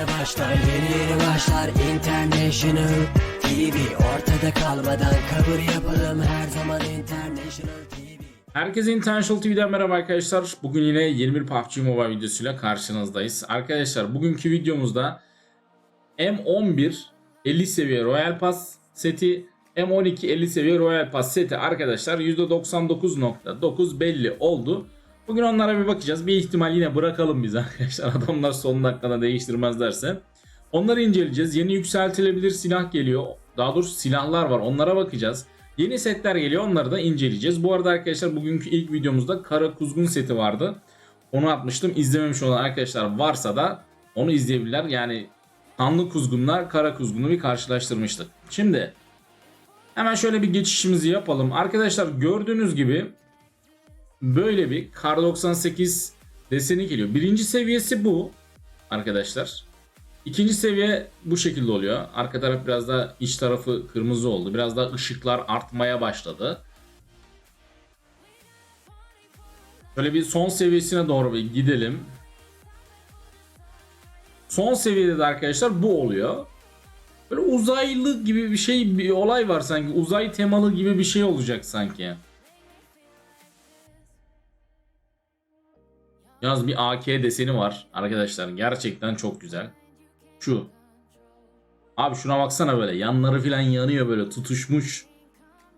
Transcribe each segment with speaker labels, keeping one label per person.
Speaker 1: yeni başlar Yeni yeni başlar International TV Ortada kalmadan kabul yapalım Her zaman International TV
Speaker 2: Herkese International TV'den merhaba arkadaşlar. Bugün yine yeni bir PUBG Mobile videosuyla karşınızdayız. Arkadaşlar bugünkü videomuzda M11 50 seviye Royal Pass seti M12 50 seviye Royal Pass seti arkadaşlar %99.9 belli oldu. Bugün onlara bir bakacağız. Bir ihtimal yine bırakalım biz arkadaşlar. Adamlar son dakikada değiştirmezlerse. Onları inceleyeceğiz. Yeni yükseltilebilir silah geliyor. Daha doğrusu silahlar var. Onlara bakacağız. Yeni setler geliyor. Onları da inceleyeceğiz. Bu arada arkadaşlar bugünkü ilk videomuzda Kara Kuzgun seti vardı. Onu atmıştım. İzlememiş olan arkadaşlar varsa da onu izleyebilirler. Yani kanlı kuzgunla kara kuzgunu bir karşılaştırmıştık. Şimdi hemen şöyle bir geçişimizi yapalım. Arkadaşlar gördüğünüz gibi böyle bir Kar 98 deseni geliyor. Birinci seviyesi bu arkadaşlar. İkinci seviye bu şekilde oluyor. Arka taraf biraz daha iç tarafı kırmızı oldu. Biraz daha ışıklar artmaya başladı. Böyle bir son seviyesine doğru bir gidelim. Son seviyede de arkadaşlar bu oluyor. Böyle uzaylı gibi bir şey bir olay var sanki. Uzay temalı gibi bir şey olacak sanki. Yalnız bir AK deseni var arkadaşlar. Gerçekten çok güzel. Şu. Abi şuna baksana böyle. Yanları falan yanıyor böyle tutuşmuş.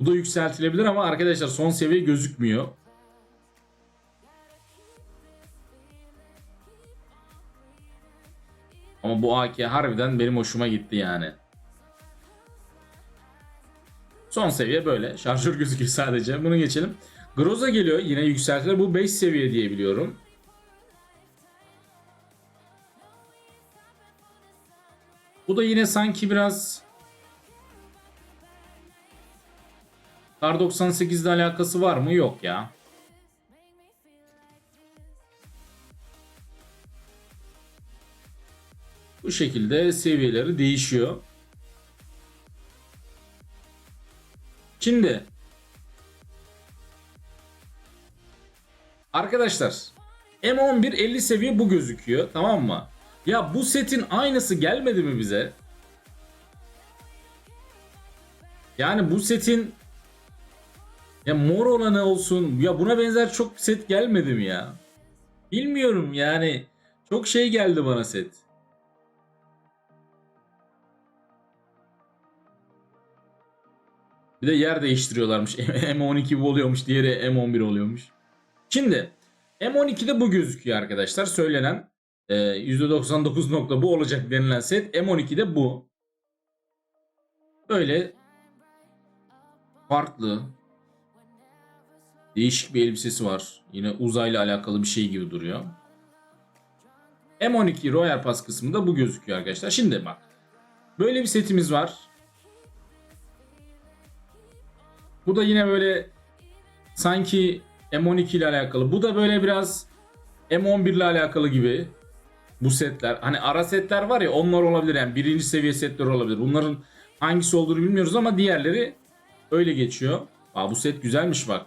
Speaker 2: Bu da yükseltilebilir ama arkadaşlar son seviye gözükmüyor. Ama bu AK harbiden benim hoşuma gitti yani. Son seviye böyle. Şarjör gözüküyor sadece. Bunu geçelim. Groza geliyor. Yine yükseltiler. Bu 5 seviye diye biliyorum. Bu da yine sanki biraz Kar 98 ile alakası var mı? Yok ya. Bu şekilde seviyeleri değişiyor. Şimdi Arkadaşlar M11 50 seviye bu gözüküyor tamam mı? Ya bu setin aynısı gelmedi mi bize? Yani bu setin ya mor olanı olsun ya buna benzer çok set gelmedi mi ya? Bilmiyorum yani çok şey geldi bana set. Bir de yer değiştiriyorlarmış. M12 bu oluyormuş, diğeri M11 oluyormuş. Şimdi M12'de bu gözüküyor arkadaşlar. Söylenen e, %99 nokta bu olacak denilen set M12'de bu. Böyle farklı değişik bir elbisesi var. Yine uzayla alakalı bir şey gibi duruyor. M12 Royal Pass kısmında bu gözüküyor arkadaşlar. Şimdi bak. Böyle bir setimiz var. Bu da yine böyle sanki M12 ile alakalı. Bu da böyle biraz M11 ile alakalı gibi. Bu setler. Hani ara setler var ya onlar olabilir. Yani birinci seviye setler olabilir. Bunların hangisi olduğunu bilmiyoruz ama diğerleri öyle geçiyor. Aa, bu set güzelmiş bak.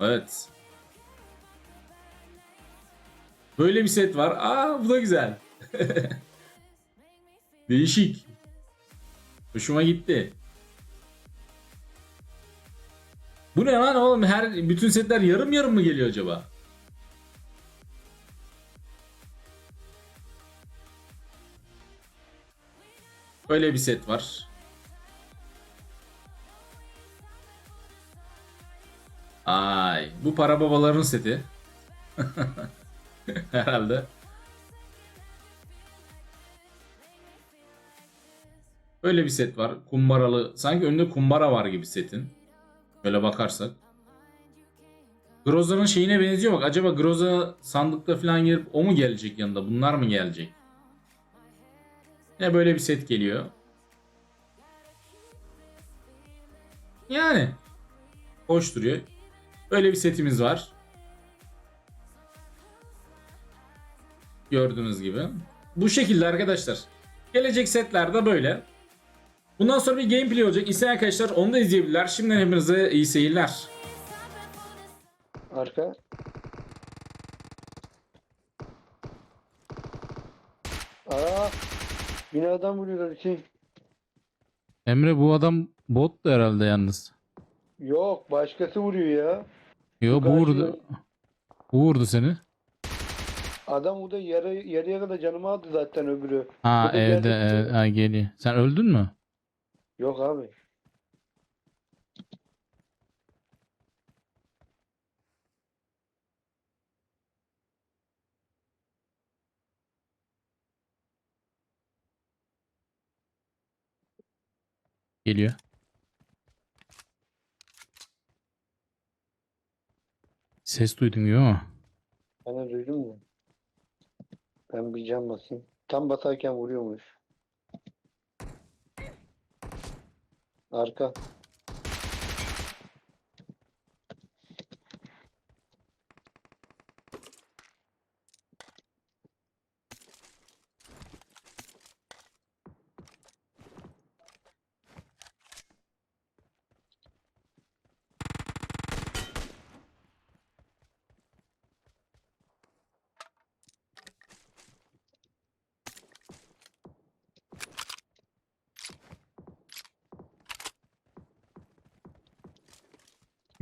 Speaker 2: Evet. Böyle bir set var. Aa bu da güzel. Değişik. Hoşuma gitti. Bu ne lan oğlum? Her bütün setler yarım yarım mı geliyor acaba? Böyle bir set var. Ay, bu para babaların seti. Herhalde. Böyle bir set var. Kumbaralı. Sanki önünde kumbara var gibi setin. Böyle bakarsak. Groza'nın şeyine benziyor bak. Acaba Groza sandıkta falan gelip o mu gelecek yanında? Bunlar mı gelecek? Ne böyle bir set geliyor. Yani. Hoş duruyor. Böyle bir setimiz var. Gördüğünüz gibi. Bu şekilde arkadaşlar. Gelecek setler de böyle. Bundan sonra bir gameplay olacak. İsteyen arkadaşlar onu da izleyebilirler. Şimdiden hepinize iyi seyirler.
Speaker 3: Arka. Aa, binadan vuruyorlar Hüseyin.
Speaker 2: Emre bu adam bot da herhalde yalnız.
Speaker 3: Yok başkası vuruyor ya.
Speaker 2: Yo bu vurdu. Bu vurdu seni.
Speaker 3: Adam burada yarı, yarıya kadar canımı aldı zaten öbürü.
Speaker 2: Ha
Speaker 3: Burada
Speaker 2: evde
Speaker 3: geldi.
Speaker 2: ha, geliyor. Sen öldün mü?
Speaker 3: Yok abi.
Speaker 2: Geliyor. Ses duydum gibi ama.
Speaker 3: Ben duydum da. Ben bir can basayım. Tam basarken vuruyormuş. Arka.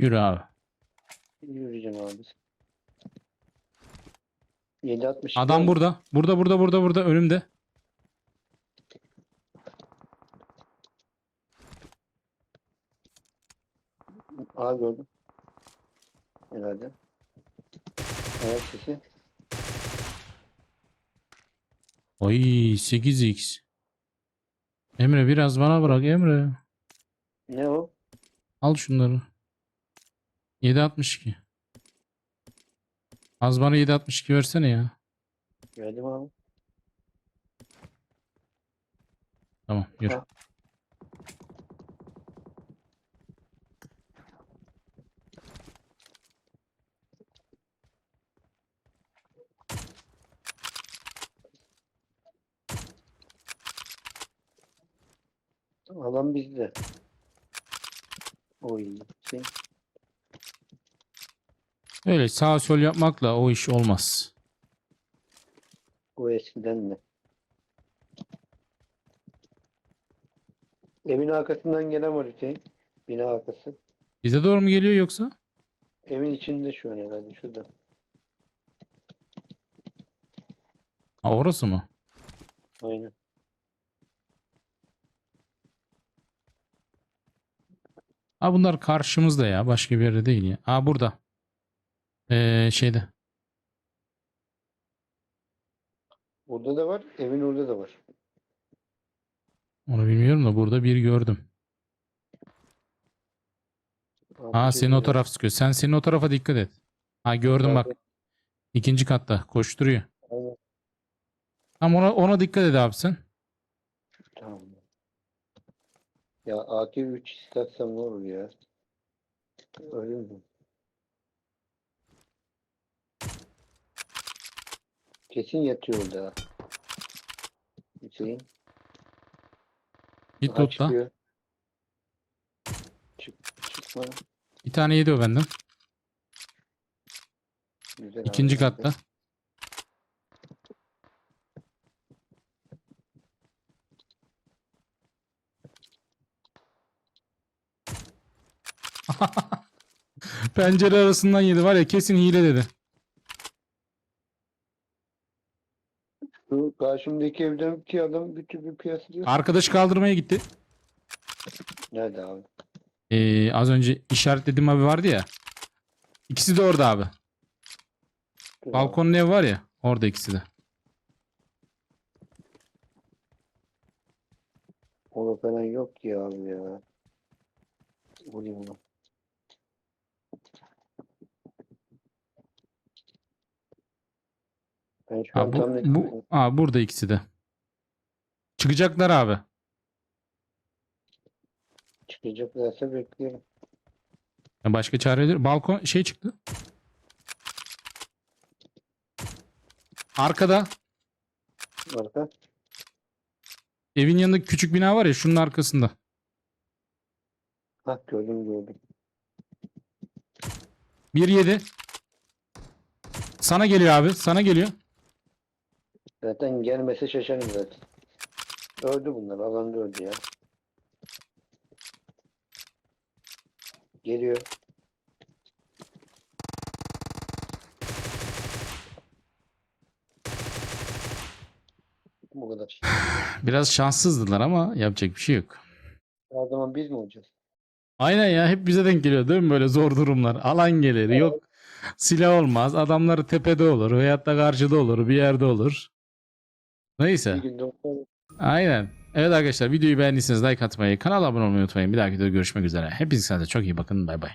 Speaker 2: Yürü abi.
Speaker 3: Yürüyeceğim abi. 760.
Speaker 2: Adam burada. Burada burada burada burada önümde.
Speaker 3: Aa gördüm. Herhalde. Ayak sesi.
Speaker 2: Ay 8x. Emre biraz bana bırak Emre.
Speaker 3: Ne o?
Speaker 2: Al şunları. 762. Az bana 762 versene ya.
Speaker 3: Geldim abi.
Speaker 2: Tamam yürü.
Speaker 3: Ha. Adam bizde. Oy. Şey.
Speaker 2: Öyle sağ sol yapmakla o iş olmaz.
Speaker 3: O eskiden de. Evin arkasından gelen var Hüseyin. Bina arkası.
Speaker 2: Bize doğru mu geliyor yoksa?
Speaker 3: Evin içinde şu an herhalde şurada.
Speaker 2: Ha orası mı?
Speaker 3: Aynen.
Speaker 2: Ha bunlar karşımızda ya. Başka bir yerde değil ya. Ha burada. Ee, şeyde.
Speaker 3: Burada da var. Evin orada da var.
Speaker 2: Onu bilmiyorum da burada bir gördüm. Ha senin o taraf sıkıyor. Sen senin o tarafa dikkat et. Ha gördüm bak. İkinci katta koşturuyor.
Speaker 3: aynen.
Speaker 2: Tam ona ona dikkat et abi sen.
Speaker 3: Tamam. Ya AK-3 istersem ne olur ya? Öyle mi? Kesin yatıyor orada. Hüseyin.
Speaker 2: Git
Speaker 3: Aha,
Speaker 2: lootla.
Speaker 3: çıkıyor. Çık, çıkma.
Speaker 2: Bir tane yedi o benden.
Speaker 3: Güzel
Speaker 2: İkinci
Speaker 3: abi.
Speaker 2: katta. Pencere arasından yedi var ya kesin hile dedi.
Speaker 3: Şu karşımdaki evden ki adam bir türlü piyasa diyor.
Speaker 2: Arkadaş kaldırmaya gitti.
Speaker 3: Nerede abi?
Speaker 2: Ee, az önce işaretlediğim abi vardı ya. İkisi de orada abi. Balkonun ev var ya. Orada ikisi de.
Speaker 3: Orada falan yok ki abi ya. Vurayım onu. Şu
Speaker 2: Ha, bu, bu, ha, burada ikisi de. Çıkacaklar abi.
Speaker 3: çıkacaklarsa bekliyorum.
Speaker 2: Ya Başka çareleri. Balkon şey çıktı. Arkada.
Speaker 3: Arka.
Speaker 2: Evin yanındaki küçük bina var ya şunun arkasında.
Speaker 3: Hah gördüm gördüm.
Speaker 2: 1-7. Sana geliyor abi. Sana geliyor.
Speaker 3: Zaten gelmese şaşarım zaten. Öldü bunlar. Alanda öldü ya. Geliyor. Bu kadar.
Speaker 2: Biraz şanssızdılar ama yapacak bir şey yok.
Speaker 3: O zaman biz mi olacağız?
Speaker 2: Aynen ya hep bize denk geliyor değil mi böyle zor durumlar. Alan gelir yok silah olmaz adamları tepede olur veyahut da karşıda olur bir yerde olur. Neyse aynen. Evet arkadaşlar videoyu beğendiyseniz like atmayı kanala abone olmayı unutmayın. Bir dahaki videoda görüşmek üzere. Hepinize çok iyi bakın bay bay.